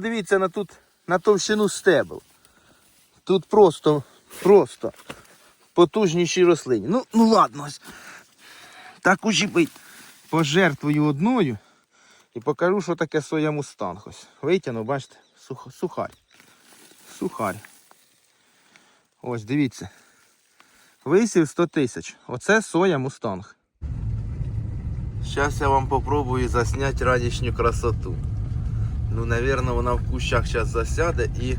Дивіться на тут на товщину стебел. Тут просто, просто потужніші рослині. Ну, ну ладно, ось. Так ужибить. Пожертвую одною і покажу, що таке соя мустанг. Витягну, бачите, сух, сухарь. Сухарь. Ось, дивіться. Висів 100 тисяч. Оце соя мустанг. Зараз я вам попробую засняти радішню красоту. Ну, напевно, вона в кущах зараз засяде і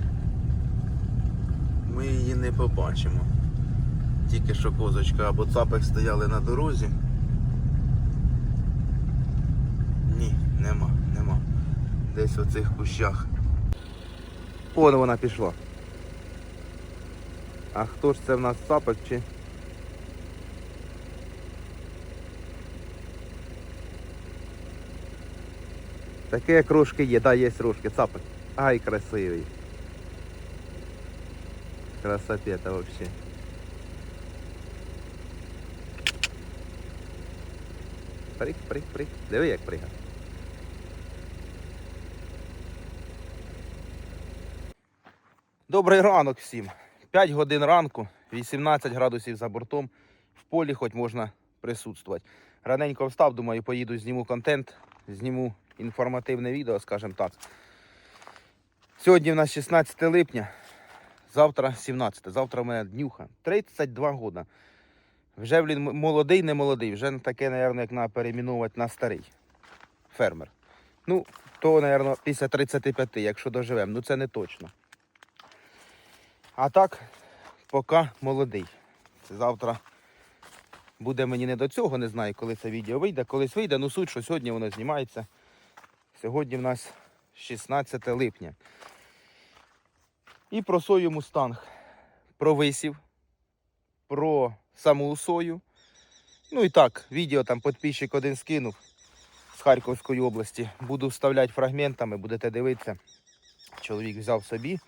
ми її не побачимо. Тільки що козочка або цапик стояли на дорозі. Ні, нема, нема. Десь в цих кущах. Вон вона пішла. А хто ж це в нас цапик чи? Таке як рожки є, да, є рожки, цапик. Ай, красивий. Красотета вообще. Прик, прик, прик. Диви, як пригав. Добрий ранок всім. 5 годин ранку, 18 градусів за бортом. В полі хоч можна присутствувати. Раненько встав, думаю, поїду, зніму контент, зніму інформативне відео, скажімо так. Сьогодні в нас 16 липня, завтра 17. Завтра в мене днюха. 32 года. Вже блін, молодий, не молодий. Вже таке, мабуть, як на перейменувати на старий фермер. Ну, то, мабуть, після 35, якщо доживемо. Ну це не точно. А так, поки молодий. Завтра буде мені не до цього, не знаю, коли це відео вийде. Колись вийде, ну суть, що сьогодні воно знімається. Сьогодні в нас 16 липня. І про сою мустанг. Про висів, про саму сою. Ну і так, відео там підписчик один скинув з Харківської області. Буду вставляти фрагментами, будете дивитися. Чоловік взяв собі.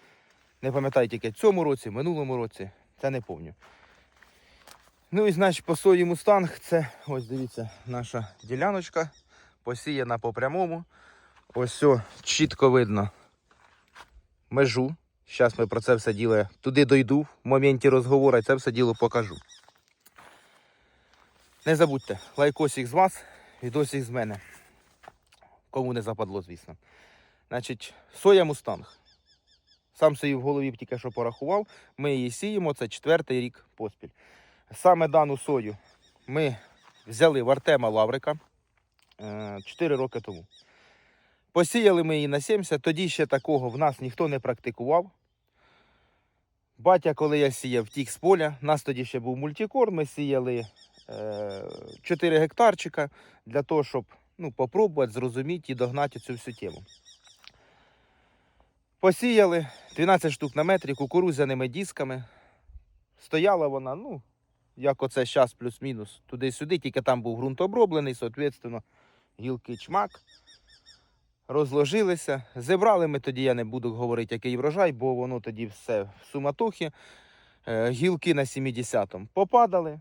Не пам'ятаю тільки цьому році, минулому році. Це не пам'ятаю. Ну і значить по сої мустанг це ось дивіться наша діляночка посіяна по прямому. Ось все чітко видно межу. Зараз ми про це все діло туди дойду в моменті розговору, і це все діло покажу. Не забудьте, лайкосик з вас, відосик з мене. Кому не западло, звісно. Значить, соя мустанг. Сам собі в голові тільки що порахував. Ми її сіємо, це четвертий рік поспіль. Саме дану сою ми взяли в Артема Лаврика 4 роки тому. Посіяли ми її на 70, тоді ще такого в нас ніхто не практикував. Батя, коли я сіяв, втік з поля, у нас тоді ще був мультикорм, ми сіяли е, 4 гектарчика для того, щоб ну, попробувати зрозуміти і догнати цю всю тему. Посіяли 12 штук на метрі кукурудзяними дисками. Стояла вона, ну, як оце зараз плюс-мінус, туди-сюди, тільки там був ґрунт оброблений, соответственно, гілки чмак. Розложилися. Зібрали ми тоді, я не буду говорити, який врожай, бо воно тоді все в суматохі. Е, Гілки на 70-му попадали.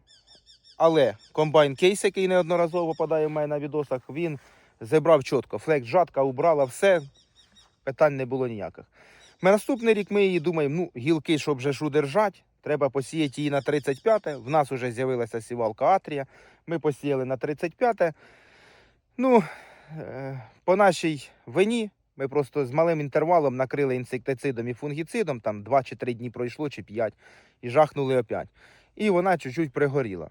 Але комбайн кейс, який неодноразово попадає в мене на відосах, він зібрав чітко. Флекс жатка убрала все, питань не було ніяких. На наступний рік ми її думаємо, ну, гілки, щоб вже ж удержати, треба посіяти її на 35-те. В нас вже з'явилася сівалка Атрія. Ми посіяли на 35-те. Ну, по нашій вині ми просто з малим інтервалом накрили інсектицидом і фунгіцидом, там 2 чи 3 дні пройшло, чи 5, і жахнули опять. І вона чуть-чуть пригоріла.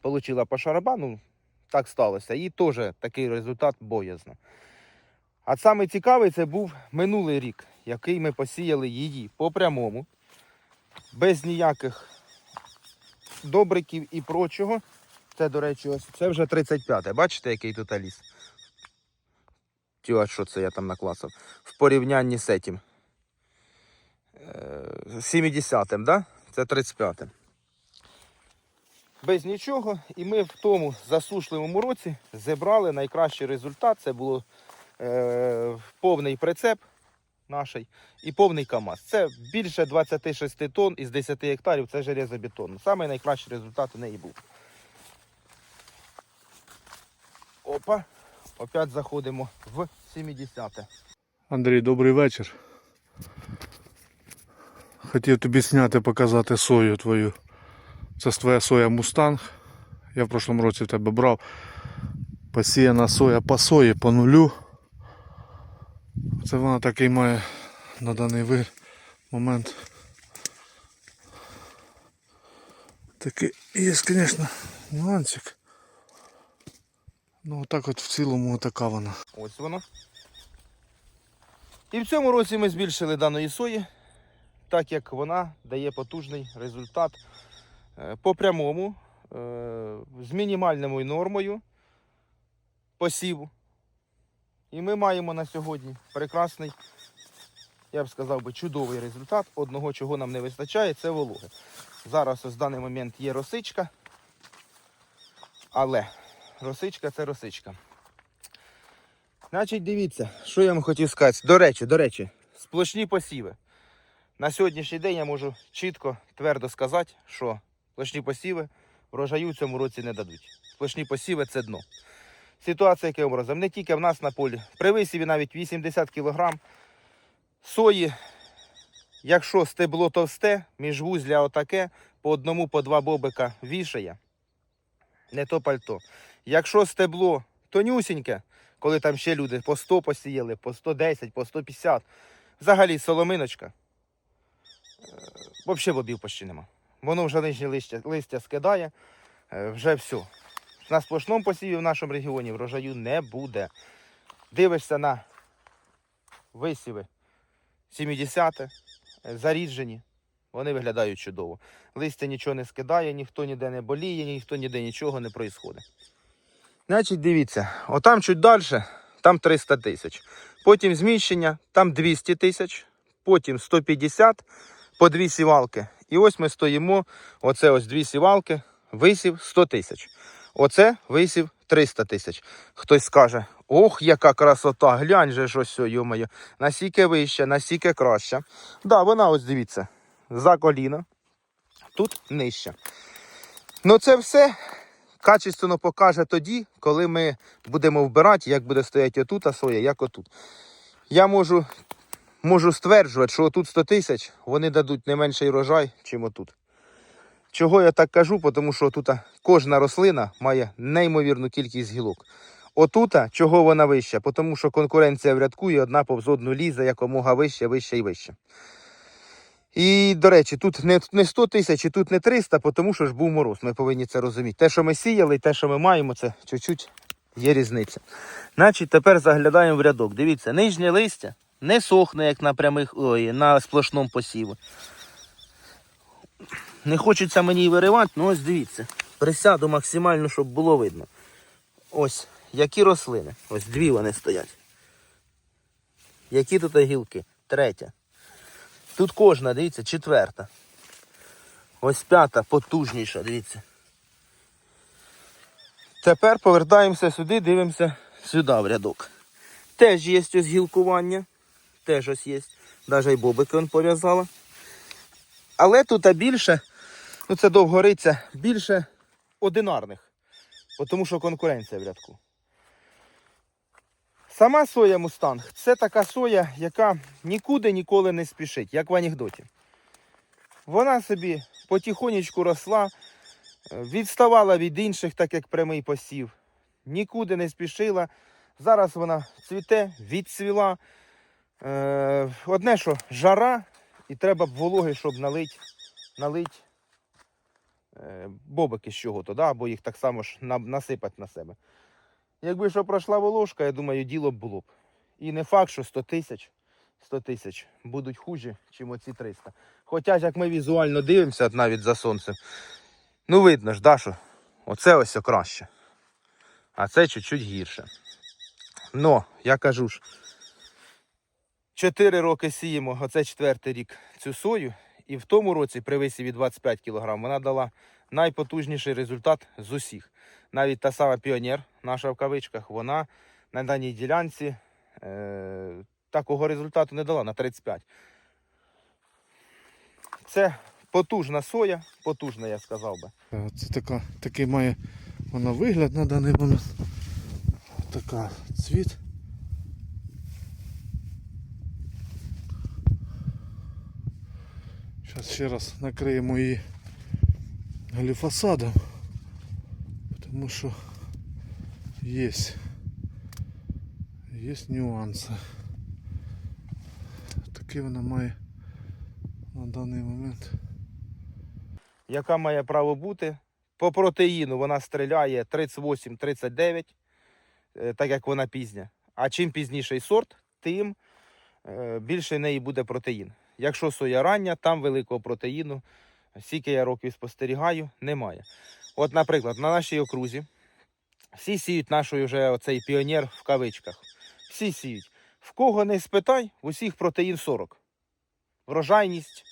Получила по шарабану, так сталося. І теж такий результат боязно. А саме цікавий це був минулий рік, який ми посіяли її по прямому, без ніяких добриків і прочого. Це, до речі, ось це вже 35-те. Бачите, який тут ліс? Тю, а що це я там накласав? В порівнянні з цим. 70-м, да? Це 35-м. Без нічого. І ми в тому засушливому році зібрали найкращий результат. Це було е, повний прицеп наш і повний КАМАЗ. Це більше 26 тонн із 10 гектарів, це железобетон. Саме найкращий результат у неї був. Опа, опять заходимо в 70-те. Андрій, добрий вечір. Хотів тобі зняти, показати сою твою. Це твоя соя Мустанг. Я в прошлому році в тебе брав. Посіяна соя по сої по нулю. Це вона такий має на даний момент. Такий є, звісно, нюансик. Ну, отак от в цілому така вона. Ось воно. І в цьому році ми збільшили даної сої, так як вона дає потужний результат е, по прямому, е, з мінімальною нормою посіву. І ми маємо на сьогодні прекрасний, я б сказав би, чудовий результат. Одного, чого нам не вистачає, це вологи. Зараз ось в даний момент є росичка, але росичка це росичка. Значить, дивіться, що я вам хотів сказати. До речі, до речі, сплошні посіви. На сьогоднішній день я можу чітко, твердо сказати, що сплошні посіви врожаю в цьому році не дадуть. Сплошні посіви це дно. Ситуація яким образом? Не тільки в нас на полі. При висіві навіть 80 кг сої, якщо стебло товсте, міжвузля отаке, по одному, по два бобика вішає, не то пальто. Якщо стебло тонюсіньке, коли там ще люди по 100 посіяли, по 110, по 150. Взагалі соломиночка. Взагалі бобів почти нема. Воно вже нижнє листя, листя скидає, е, вже все. На сплошному посіві в нашому регіоні врожаю не буде. Дивишся на висіви 70-те, е, заріджені. Вони виглядають чудово. Листя нічого не скидає, ніхто ніде не боліє, ніхто ніде нічого не відбувається. Значить, дивіться, отам чуть далі, там 300 тисяч. Потім зміщення, там 200 тисяч, потім 150 по дві сівалки. І ось ми стоїмо, оце ось дві сівалки, висів 100 тисяч. Оце висів 300 тисяч. Хтось скаже, ох, яка красота, глянь же ж ось, йомаю, насіки вища, насіки краща. Да, вона ось дивіться, за коліно, тут нижча. Ну це все качественно покаже тоді, коли ми будемо вбирати, як буде стояти отут, а соя, як отут. Я можу, можу стверджувати, що отут 100 тисяч вони дадуть не менший врожай, чим отут. Чого я так кажу? Тому що тут кожна рослина має неймовірну кількість гілок. Отута, чого вона вища? Тому що конкуренція в рядку і одна повз одну лізе якомога вище, вище і вище. І, до речі, тут не, не 100 тисяч і тут не 300, тому що ж був мороз. Ми повинні це розуміти. Те, що ми сіяли, і те, що ми маємо, це чуть-чуть є різниця. Значить, тепер заглядаємо в рядок. Дивіться, нижнє листя не сохне, як на прямих, ой, на сплошному посіву. Не хочеться мені виривати, ну ось дивіться. Присяду максимально, щоб було видно. Ось, які рослини. Ось дві вони стоять. Які тут гілки? Третя. Тут кожна, дивіться, четверта. Ось п'ята, потужніша, дивіться. Тепер повертаємося сюди, дивимося сюди в рядок. Теж є ось гілкування. Теж ось є. Навіть і бобики он пов'язала. Але тут більше, ну це довгориця, більше одинарних. Тому що конкуренція в рядку. Сама соя Мустанг це така соя, яка нікуди ніколи не спішить, як в анекдоті. Вона собі потихонечку росла, е, відставала від інших, так як прямий посів, нікуди не спішила. Зараз вона цвіте, відцвіла. Е, Одне, що жара, і треба б вологи, щоб налить, налить е, бобики з чого-то, да? або їх так само ж насипати на себе. Якби що пройшла волошка, я думаю, діло б було б. І не факт, що 100 тисяч 100 тисяч будуть хужі, чим оці 300. Хоча, як ми візуально дивимося навіть за сонцем, ну видно ж, да, що оце ось краще. А це чуть-чуть гірше. Но, я кажу ж, 4 роки сіємо, оце четвертий рік цю сою. І в тому році при висіві 25 кг вона дала найпотужніший результат з усіх. Навіть та сама піонер, наша в кавичках, вона на даній ділянці е, такого результату не дала на 35. Це потужна соя, потужна, я сказав би. Е, це така, такий має вона вигляд на даний момент. Така цвіт. Зараз ще раз накриємо її гліфосадом тому що є, є нюанси. Такі вона має на даний момент. яка має право бути. По протеїну вона стріляє 38-39, е, так як вона пізня. А чим пізніший сорт, тим е, більше в неї буде протеїн. Якщо соя рання, там великого протеїну, скільки я років спостерігаю, немає. От, наприклад, на нашій окрузі всі сіють нашою вже оцей піонер в кавичках. Всі сіють. В кого не спитай, усіх протеїн 40. Врожайність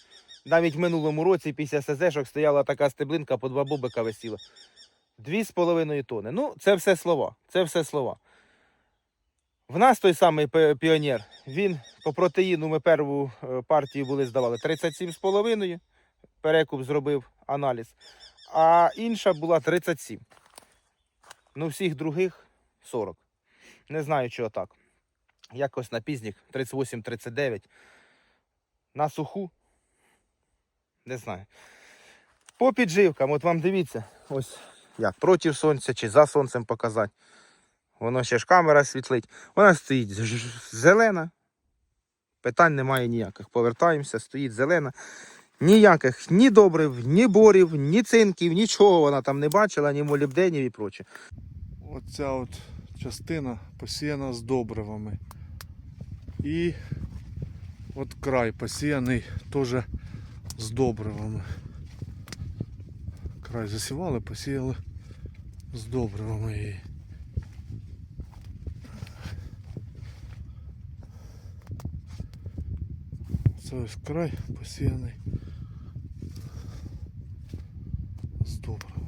навіть в минулому році після СЗшок стояла така стеблинка по два бобика висіла. Дві з половиною тони. Ну, це все слова. Це все слова. В нас той самий піонер, він по протеїну ми перву е, партію були здавали 37,5. Перекуп зробив аналіз. А інша була 37. Ну, всіх других 40. Не знаю, чого так. Якось на пізніх 38-39. На суху не знаю. По підживкам, от вам дивіться, ось як проти сонця чи за сонцем показати. Воно ще ж камера світлить. Вона стоїть зелена. Питань немає ніяких. Повертаємося, стоїть зелена. Ніяких ні добрив, ні борів, ні цинків, нічого вона там не бачила, ні молібденів і проче. Оця от частина посіяна з добривами. І от край посіяний теж з добривами. Край засівали, посіяли з добривами її. Це ось край посіяний з добривами.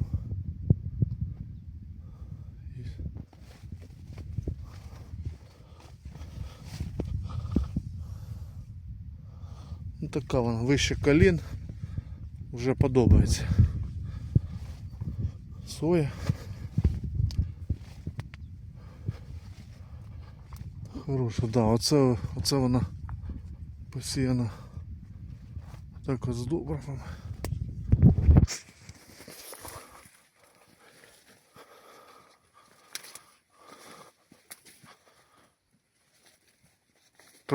І Ну, така вона вище колін. Вже подобається. Соя. Хороша, да, оце, оце вона посіяна так от з добривами.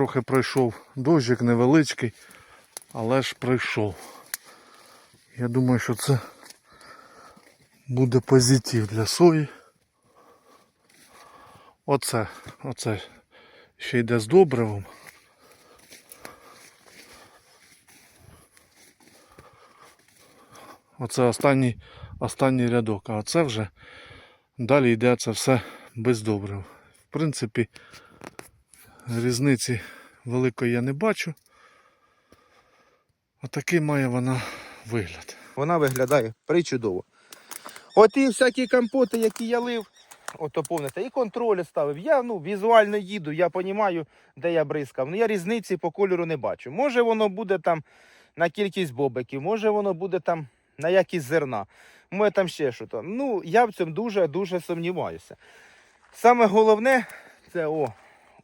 Трохи пройшов дощик невеличкий, але ж пройшов. Я думаю, що це буде позитив для сої. Оце, оце ще йде з добривом. Оце останній, останній рядок, а оце вже далі йде це все без добрив. В принципі, різниці великої я не бачу. Отакий має вона вигляд. Вона виглядає причудово. От і всякі компоти, які я лив, ото помните, і контроль ставив. Я ну, візуально їду, я розумію, де я бризкав. Ну я різниці по кольору не бачу. Може воно буде там на кількість бобиків, може воно буде там на якість зерна, може там ще щось. Ну, я в цьому дуже-дуже сумніваюся. Саме головне, це о,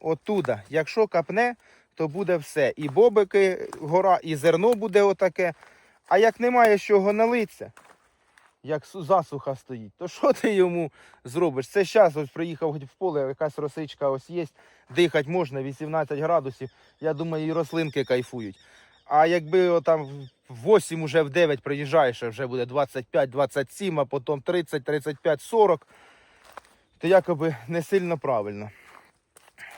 отуда. Якщо капне, то буде все. І бобики, гора, і зерно буде отаке. А як немає чого налитися, як засуха стоїть, то що ти йому зробиш? Це зараз ось приїхав в поле, якась росичка ось є, дихати можна, 18 градусів. Я думаю, і рослинки кайфують. А якби там в 8, уже в 9 приїжджаєш, вже буде 25-27, а потім 30, 35, 40, то якоби не сильно правильно.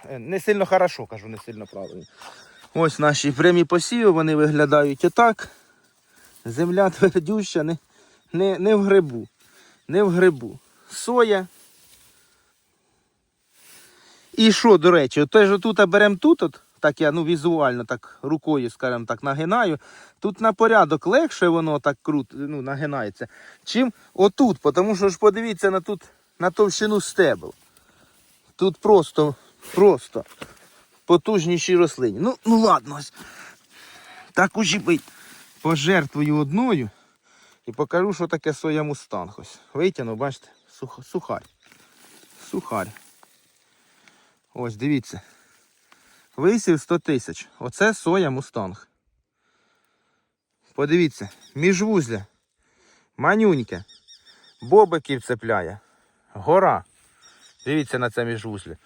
Е, Не сильно хорошо, кажу, не сильно правильно. Ось наші прямі посіви, вони виглядають отак. Земля твердюща, не, не, не в грибу. Не в грибу. Соя. І що, до речі, от теж отут беремо тут, от, так я ну, візуально так рукою, скажімо так, нагинаю. Тут на порядок легше воно так круто ну, нагинається, чим отут. Тому що ж подивіться на тут на товщину стебел. Тут просто, просто потужніші рослині. Ну, ну ладно, ось. Так ужібить пожертвую одною і покажу, що таке соя мустанг. Ось. Витягну, бачите, сух, сухарь. Сухарь. Ось, дивіться. Висів 100 тисяч. Оце соя мустанг. Подивіться, міжвузля. Манюньке. Бобиків цепляє. Гора. Дивіться на це міжвузлі.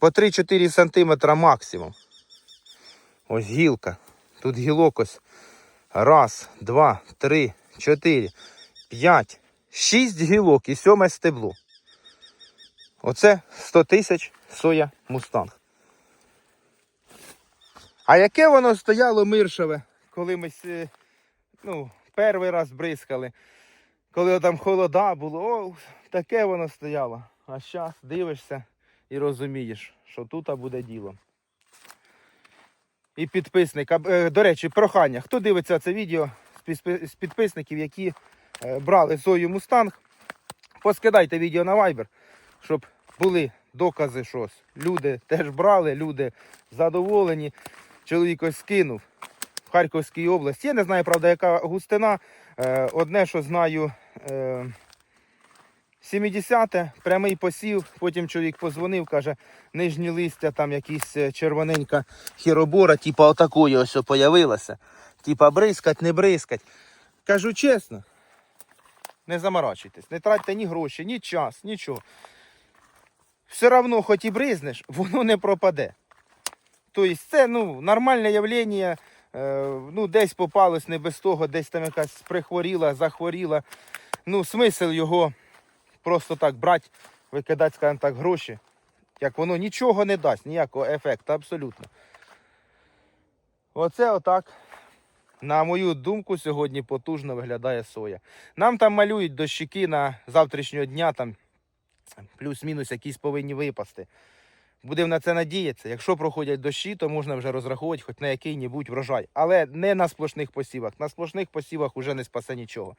По 3-4 см максимум. Ось гілка. Тут гілок ось. Раз, два, три, чотири, п'ять, шість гілок і сьоме стебло. Оце 100 тисяч соя мустанг. А яке воно стояло миршеве, коли ми ну, перший раз бризкали, коли там холода було, о, таке воно стояло. А зараз дивишся і розумієш, що тут буде діло. І підписник. Е, До речі, прохання. Хто дивиться це відео з підписників, які е, брали сою Мустанг, поскидайте відео на Viber, щоб були докази, що ось люди теж брали, люди задоволені. Чоловік ось скинув в Харківській області. Я не знаю, правда, яка густина. Е, Одне, що знаю, 70-те, прямий посів. Потім чоловік позвонив, каже, нижні листя, там якісь е, червоненька хіробора, типа отакої ось появилася. Типа бризкать, не бризкать. Кажу чесно, не заморачуйтесь, не тратьте ні гроші, ні час, нічого. Все одно, хоч і бризнеш, воно не пропаде. Тобто це ну, нормальне явлення. Е, ну, десь попалось не без того, десь там якась прихворіла, захворіла. Ну, смисл його просто так брати, викидати, скажімо так, гроші. Як воно нічого не дасть, ніякого ефекту, абсолютно. Оце отак, на мою думку, сьогодні потужно виглядає соя. Нам там малюють дощики на завтрашнього дня, там плюс-мінус якісь повинні випасти. Будемо на це надіятися. Якщо проходять дощі, то можна вже розраховувати хоч на який-небудь врожай. Але не на сплошних посівах. На сплошних посівах уже не спасе нічого.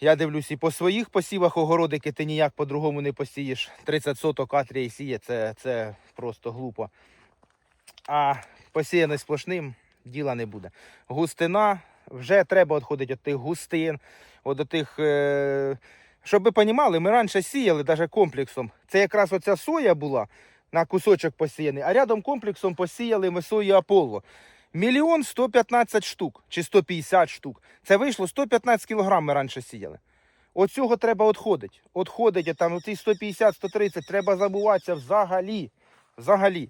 Я дивлюсь і по своїх посівах огородики ти ніяк по-другому не посієш. 30 соток атрія і сіє, це, це просто глупо. А посіяне сплошним діла не буде. Густина, вже треба відходити від тих густин, до тих. Е... Щоб ви розуміли, ми раніше сіяли навіть комплексом. Це якраз оця соя була на кусочок посіяний, а рядом комплексом посіяли ми сою Аполло. Мільйон 115 штук чи 150 штук. Це вийшло 115 кілограм ми раніше сіяли. От цього треба відходити. Отходить там оці 150-130, треба забуватися взагалі. Взагалі.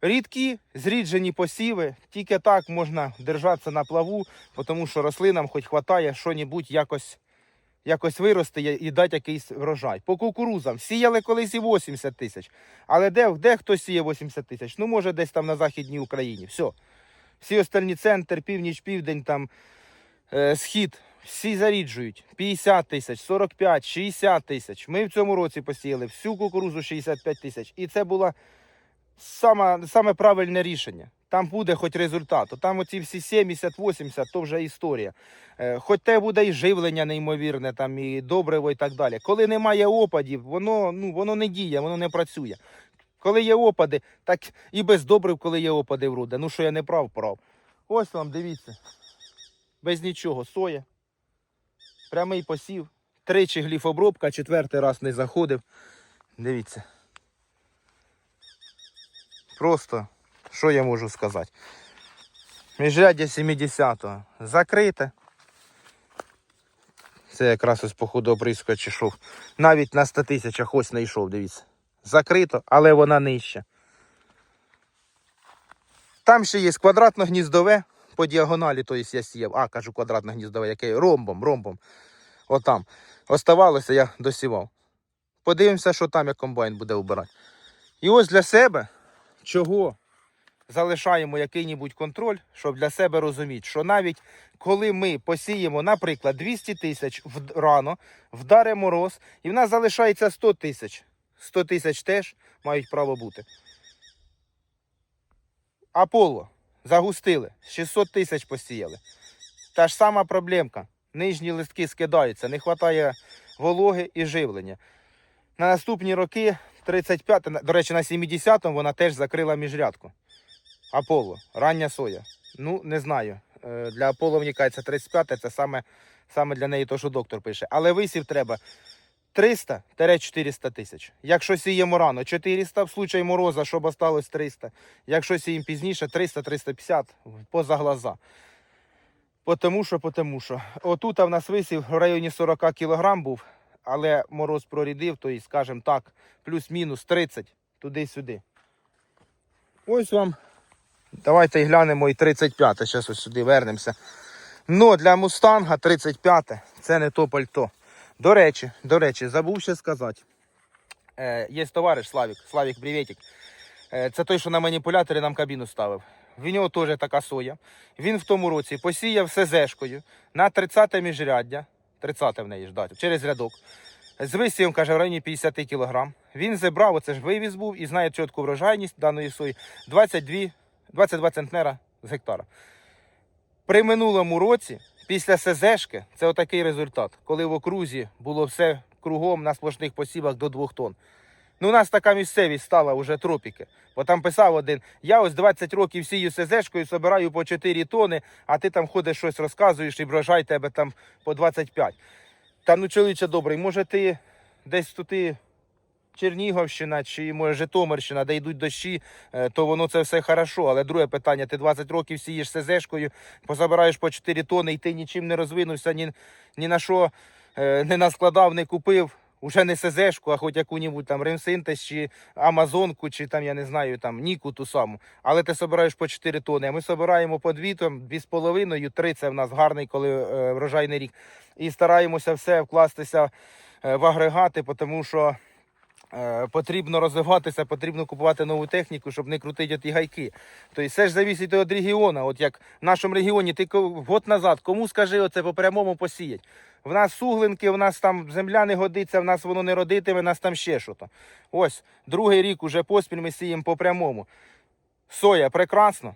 Рідкі, зріджені посіви, тільки так можна держатися на плаву, тому що рослинам хоч хватає що-небудь якось, якось вирости і дати якийсь врожай. По кукурузам сіяли колись і 80 тисяч. Але де, де хто сіє 80 тисяч? Ну, може, десь там на Західній Україні. Все. Всі остальні центр, північ, південь, там, е, схід, всі заріджують. 50 тисяч, 45, 60 тисяч. Ми в цьому році посіяли всю кукурузу 65 тисяч. І це було саме, саме правильне рішення. Там буде хоч результат. Там оці всі 70-80, то вже історія. Е, Хоч те буде і живлення неймовірне, там, і добриво, і так далі. Коли немає опадів, воно, ну, воно не діє, воно не працює. Коли є опади, так і без добрив, коли є опади вроде. Ну що я не прав, прав. Ось вам, дивіться. Без нічого, соя. Прямий посів. Тричі гліфобробка, четвертий раз не заходив. Дивіться. Просто, що я можу сказати? Міжряддя 70-го. Закрите. Це якраз ось походу оприскувач йшов. Навіть на 100 тисячах ось не йшов, дивіться. Закрито, але вона нижча. Там ще є квадратно-гніздове по діагоналі, то я сіяв. А, кажу квадратно-гніздове, яке ромбом, ромбом. Отам. Оставалося, я досівав. Подивимося, що там як комбайн буде вбирати. І ось для себе, чого залишаємо який-небудь контроль, щоб для себе розуміти, що навіть коли ми посіємо, наприклад, 200 тисяч рано, вдаре мороз, і в нас залишається 100 тисяч. 100 тисяч теж мають право бути. Аполло загустили, 600 тисяч посіяли. Та ж сама проблемка. Нижні листки скидаються, не вистачає вологи і живлення. На наступні роки 35, на- до речі, на 70-му вона теж закрила міжрядку. Аполло, рання соя. Ну, не знаю. Е, Для Аполло, мені кажеться, 35 це саме, саме для неї то, що доктор пише. Але висів треба 300-400 тисяч. Якщо сіємо рано 400, в случаї мороза, щоб осталось 300. Якщо сіємо пізніше, 300-350 поза глаза. Потому що, потому що. Отут в нас висів в районі 40 кг був, але мороз прорідив, то і, скажімо так, плюс-мінус 30 туди-сюди. Ось вам. Давайте глянемо і 35. Зараз ось сюди вернемося. Ну, для мустанга 35 це не то пальто. До речі, до речі, забув ще сказати. Е, є товариш Славік. Славік, привітик. Е, це той, що на маніпуляторі нам кабіну ставив. В нього теж така соя. Він в тому році посіяв СЗшкою на 30-те міжряддя. 30 в неї ж дати, через рядок. З висівом, каже, в районі 50 кг. Він зібрав, оце ж вивіз був і знає чітку врожайність даної сої 22, 22 центнера з гектара. При минулому році, після СЗшки, це отакий результат, коли в окрузі було все кругом на сплошних посівах до 2 тонн. Ну, у нас така місцевість стала вже тропіки. Бо там писав один: я ось 20 років сію СЗшкою, собираю по 4 тони, а ти там ходиш щось розказуєш і врожай тебе там по 25. Та ну, чоловіче добрий, може ти десь тут Чернігівщина чи може Житомирщина, де йдуть дощі, е, то воно це все хорошо. Але друге питання: ти 20 років сієш СЗшкою, позабираєш по 4 тони, і ти нічим не розвинувся, ні, ні на що е, не наскладав, не купив. Уже не СЗшку, а хоч яку-небудь там Ремсинтез чи Амазонку, чи там, я не знаю, там Ніку ту саму. Але ти собираєш по 4 тони. А ми собираємо по 2 там, 2,5, 3 це в нас гарний, коли е, врожайний рік. І стараємося все вкластися в агрегати, тому що потрібно розвиватися, потрібно купувати нову техніку, щоб не крутити ті гайки. Тобто все ж завісить від регіону. От як в нашому регіоні, ти год назад, кому скажи оце по прямому посіять. В нас суглинки, в нас там земля не годиться, в нас воно не родитиме, в нас там ще щось. Ось, другий рік уже поспіль ми сіємо по прямому. Соя прекрасно.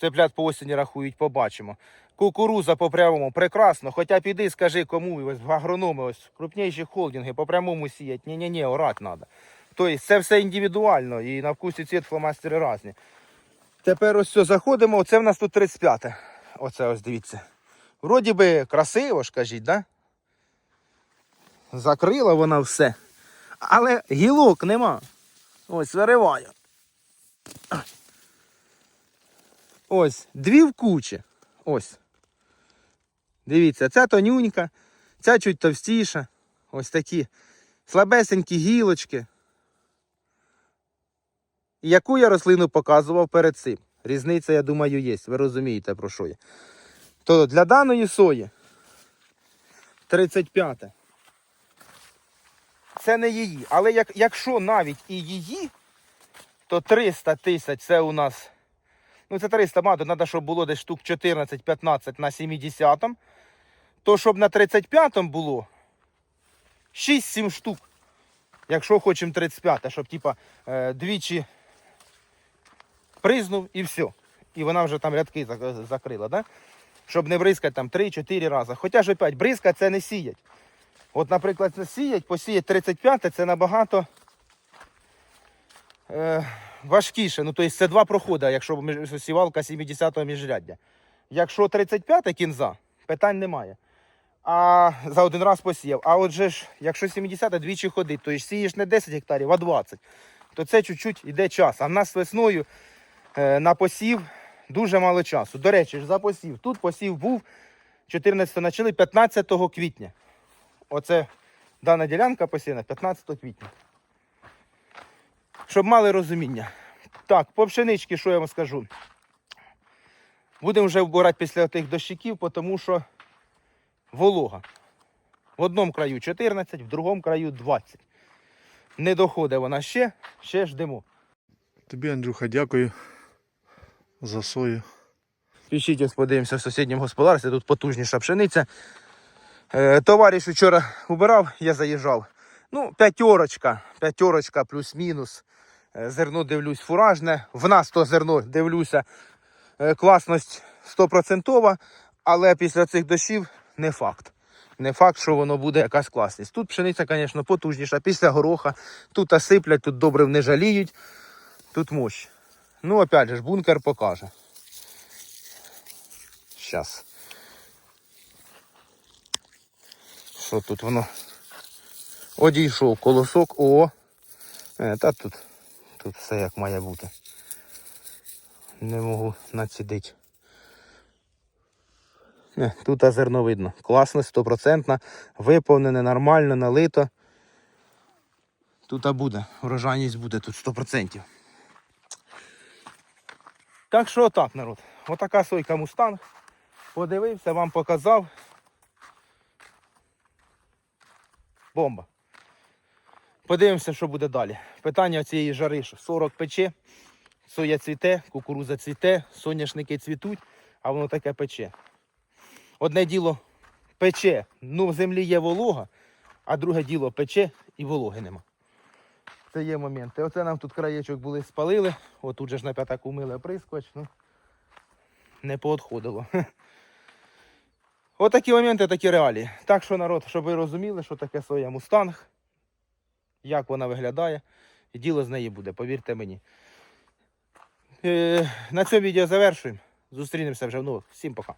Цеплят по осені рахують, побачимо. Кукуруза по прямому прекрасно. Хоча піди, скажи кому, ось агрономи, ось крупніші холдинги по прямому сіять. Ні-ні-ні, орать треба. Тобто це все індивідуально і на вкусі цвіт фломастери різні. Тепер ось все, заходимо, оце в нас тут 35. Оце ось дивіться. Вроді би красиво ж кажіть, да? Закрила вона все. Але гілок нема. Ось вириваю. Ось, дві в кучі. Ось. Дивіться, ця тонюнька, ця чуть товстіша. Ось такі слабесенькі гілочки. Яку я рослину показував перед цим? Різниця, я думаю, є. Ви розумієте, про що я. То для даної сої 35. Це не її. Але як, якщо навіть і її, то 300 тисяч це у нас. Ну, це 300 мати, треба, щоб було десь штук 14-15 на 70 То щоб на 35 було 6-7 штук. Якщо хочемо 35, щоб типа е, двічі признув і все. І вона вже там рядки закрила, да? щоб не бризкати там 3-4 рази. Хоча ж опять, бризка це не сіять. От, наприклад, сіять, посіять 35 це набагато е, важкіше. Ну, тобто це два проходи, якщо сівалка 70-го міжряддя. Якщо 35-та кінза, питань немає. А за один раз посіяв. А отже ж, якщо 70 двічі ходить, то сієш не 10 гектарів, а 20, то це чуть-чуть йде час. А в нас весною е, на посів дуже мало часу. До речі, за посів. Тут посів був 14 почали 15 квітня. Оце дана ділянка посіяна 15 квітня. Щоб мали розуміння. Так, по пшеничці, що я вам скажу? Будемо вже вбирати після тих дощиків, тому що волога. В одному краю 14, в другому краю 20. Не доходить вона ще, ще ждемо. Тобі, Андрюха, дякую за сою. Пішіть, ось подивимося в сусідньому господарстві, тут потужніша пшениця. Е, товариш вчора убирав, я заїжджав. Ну, п'ятерочка, п'ятерочка плюс-мінус. Е, зерно дивлюсь фуражне. В нас то зерно дивлюся. Е, класність 100%, але після цих дощів не факт. Не факт, що воно буде якась класність. Тут пшениця, звісно, потужніша, після гороха. Тут осиплять, тут добре не жаліють. Тут мощь. Ну, опять же, бункер покаже. Щас. Що тут воно? Одійшов колосок. О! Е, та тут, тут все як має бути. Не можу націдити. Е, Тут а зерно видно. Класно, стопроцентно, виповнене, нормально, налито. Тут буде, врожайність буде тут 100%. Так що отак, народ. Отака сойка мустанг. Подивився, вам показав. Бомба. Подивимося, що буде далі. Питання цієї жари, що 40 пече, соя цвіте, кукуруза цвіте, соняшники цвітуть, а воно таке пече. Одне діло пече, ну в землі є волога, а друге діло пече і вологи нема. Це є моменти. Оце нам тут краєчок були спалили. Отут же ж на п'ятаку мили оприскувач. Ну, не поотходило. Отакі моменти, такі реалії. Так що, народ, щоб ви розуміли, що таке соя мустанг, як вона виглядає, і діло з неї буде, повірте мені. Е, на цьому відео завершуємо. Зустрінемося вже Ну. Всім пока.